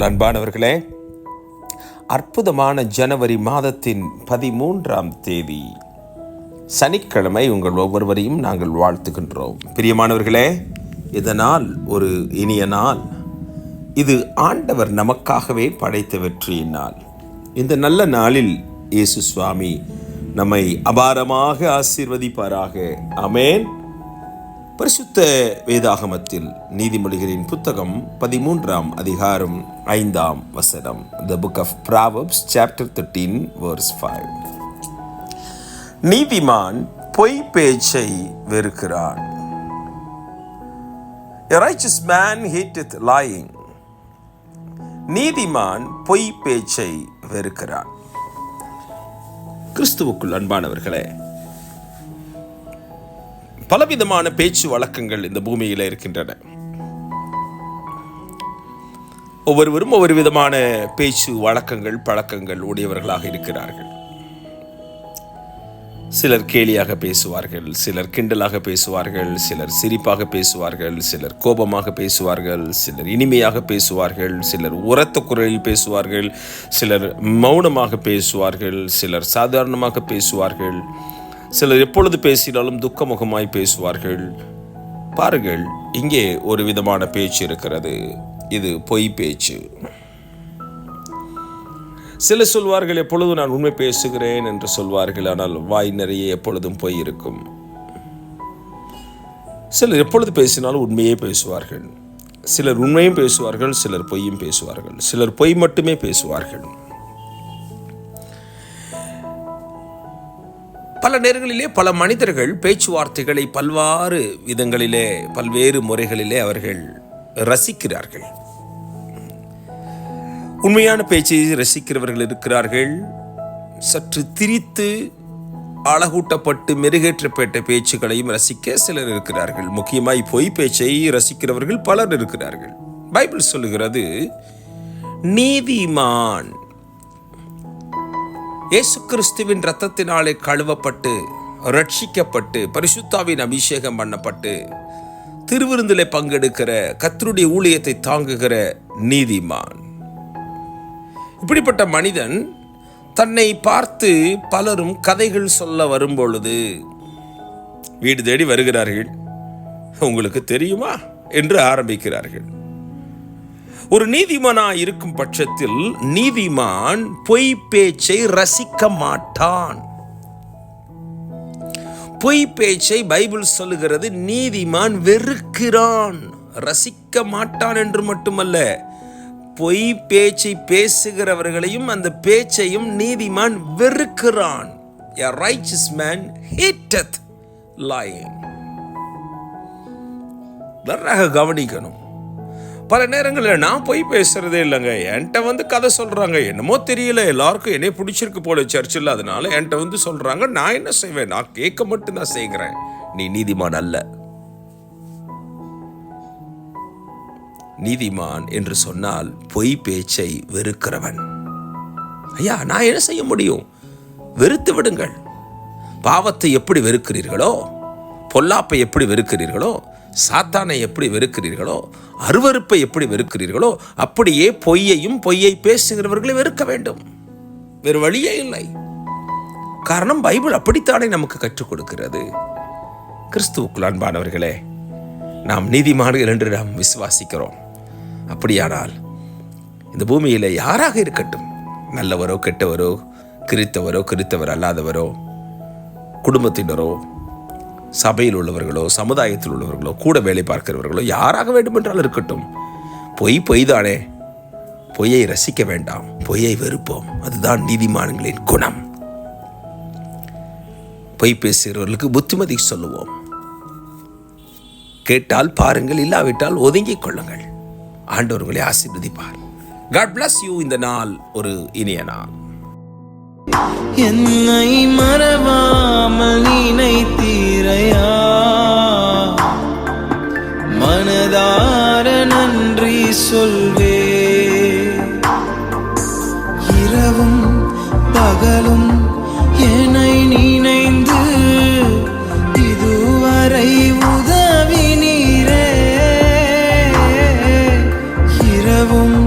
கிறிஸ்துவுக்குள் அன்பானவர்களே அற்புதமான ஜனவரி மாதத்தின் பதிமூன்றாம் தேதி சனிக்கிழமை உங்கள் ஒவ்வொருவரையும் நாங்கள் வாழ்த்துகின்றோம். பிரியமானவர்களே இதனால் ஒரு இனிய நாள். இது ஆண்டவர் நமக்காகவே படைத்த வெற்றியின் நாள். இந்த நல்ல நாளில் இயேசு சுவாமி நம்மை அபாரமாக ஆசீர்வதிப்பாராக. அமேன் பரிசுத்த வேதாகமத்தில் நீதிமொழிகளின் புத்தகம் பதிமூன்றாம் அதிகாரம் ஐந்தாம் வசனம். The book of Proverbs chapter thirteen verse five நீதிமான் பொய் பேச்சை வெறுக்கிறான். A righteous man hateth lying. நீதிமான் பொய் பேச்சை வெறுக்கிறான். கிறிஸ்துவுக்குள் அன்பானவர்களே பலவிதமான பேச்சு வழக்கங்கள் இந்த பூமியில் இருக்கின்றன. ஒவ்வொருவரும் ஒவ்வொரு விதமான பேச்சு வழக்கங்கள் பழக்கங்கள் உடையவர்களாக இருக்கிறார்கள். சிலர் கேலியாக பேசுவார்கள் சிலர் கிண்டலாக பேசுவார்கள் சிலர் சிரிப்பாக பேசுவார்கள் சிலர் கோபமாக பேசுவார்கள் சிலர் இனிமையாக பேசுவார்கள் சிலர் உரத்த குரலில் பேசுவார்கள் சிலர் மௌனமாக பேசுவார்கள் சிலர் சாதாரணமாக பேசுவார்கள். சிலர் எப்பொழுது பேசினாலும் துக்கமுகமாய் பேசுவார்கள். பாருங்கள் இங்கே ஒரு விதமான பேச்சு இருக்கிறது. இது பொய் பேச்சு. சில சொல்வார்கள் எப்பொழுதும் நான் உண்மை பேசுகிறேன் என்று சொல்வார்கள் ஆனால் வாய் நிறைய எப்பொழுதும் பொய் இருக்கும். சிலர் எப்பொழுது பேசினாலும் உண்மையே பேசுவார்கள். சிலர் உண்மையும் பேசுவார்கள் சிலர் பொய்யும் பேசுவார்கள். சிலர் பொய் மட்டுமே பேசுவார்கள். பல நேரங்களிலே பல மனிதர்கள் பேச்சுவார்த்தைகளை பல்வாறு விதங்களிலே பல்வேறு முறைகளிலே அவர்கள் ரசிக்கிறார்கள். உண்மையான பேச்சை ரசிக்கிறவர்கள் இருக்கிறார்கள். சற்று திரித்து அழகூட்டப்பட்டு மெருகேற்றப்பட்ட பேச்சுக்களையும் ரசிக்க சிலர் இருக்கிறார்கள். முக்கியமாய் பொய் பேச்சை ரசிக்கிறவர்கள் பலர் இருக்கிறார்கள். பைபிள் சொல்லுகிறது நீதிமான் இயேசு கிறிஸ்துவின் ரத்தத்தினாலே கழுவப்பட்டு ரட்சிக்கப்பட்டு பரிசுத்தாவின் அபிஷேகம் பண்ணப்பட்டு திருவிருந்திலே பங்கெடுக்கிற கத்தருடைய ஊழியத்தை தாங்குகிற நீதிமான். இப்படிப்பட்ட மனிதன் தன்னை பார்த்து பலரும் கதைகள் சொல்ல வரும்பொழுது வீடு தேடி வருகிறார்கள். உங்களுக்கு தெரியுமா? என்று ஆரம்பிக்கிறார்கள். ஒரு நீதிமானா இருக்கும் பட்சத்தில் நீதிமான் பொய் பேச்சை ரசிக்க மாட்டான். பொய் பேச்சை பைபிள் சொல்லுகிறது நீதிமான் வெறுக்கிறான். ரசிக்க மாட்டான் என்று மட்டுமல்ல பொய் பேச்சை பேசுகிறவர்களையும் அந்த பேச்சையும் நீதிமான் வெறுக்கிறான். A righteous man hateth lying. நன்றாக கவனிக்கணும். பல நேரங்களில் நான் போய் பேசுகிறதே இல்லைங்க. என்கிட்ட வந்து கதை சொல்கிறாங்க என்னமோ தெரியல. எல்லாருக்கும் என்னை பிடிச்சிருக்கு போல சர்ச்சில் அதனால என்கிட்ட வந்து சொல்கிறாங்க நான் என்ன செய்வேன்? நான் கேட்க மட்டும்தான் செய்கிறேன். நீ நீதிமான் அல்ல. நீதிமான் என்று சொன்னால் பொய் பேச்சை வெறுக்கிறவன். ஐயா நான் என்ன செய்ய முடியும்? வெறுத்து விடுங்கள். பாவத்தை எப்படி வெறுக்கிறீர்களோ பொல்லாப்பை எப்படி வெறுக்கிறீர்களோ சாத்தானை எப்படி வெறுக்கிறீர்களோ அருவருப்பை எப்படி வெறுக்கிறீர்களோ அப்படியே பொய்யையும் பொய்யை பேசுகிறவர்களை வெறுக்க வேண்டும். வேறு வழியே இல்லை. காரணம் பைபிள் அப்படித்தானே நமக்கு கற்றுக் கொடுக்கிறது. கிறிஸ்துவுக்குள் அன்பானவர்களே நாம் நீதிமான்கள் என்று நாம் விசுவாசிக்கிறோம். அப்படியானால் இந்த பூமியில் யாராக இருக்கட்டும்? நல்லவரோ கெட்டவரோ கிறித்தவரோ கிறித்தவர் அல்லாதவரோ குடும்பத்தினரோ சபையில் உள்ளவர்களோ சமுதாயத்தில் உள்ளவர்களோ கூட வேலை பார்க்கிறவர்களோ யாராக வேண்டுமென்றாலும் இருக்கட்டும். பொய் பொய் தானே பொய்யை ரசிக்க வேண்டாம். பொய்யை வெறுப்போம். அதுதான் நீதிமான்களின் குணம். பொய் பேசுகிறவர்களுக்கு புத்திமதி சொல்லுவோம். கேட்டால் பாருங்கள் இல்லாவிட்டால் ஒதுங்கிக் கொள்ளுங்கள். ஆண்டவர்களை ஆசீர்வதிப்பார். காட் பிளஸ் யூ இந்த நாள் ஒரு இனிய நாள். என்னை மறவாமல் இறையா. மனதார நன்றி சொல்வே. இரவும் பகலும் என்னை நினைந்து இதுவரை உதவி நீரே இரவும்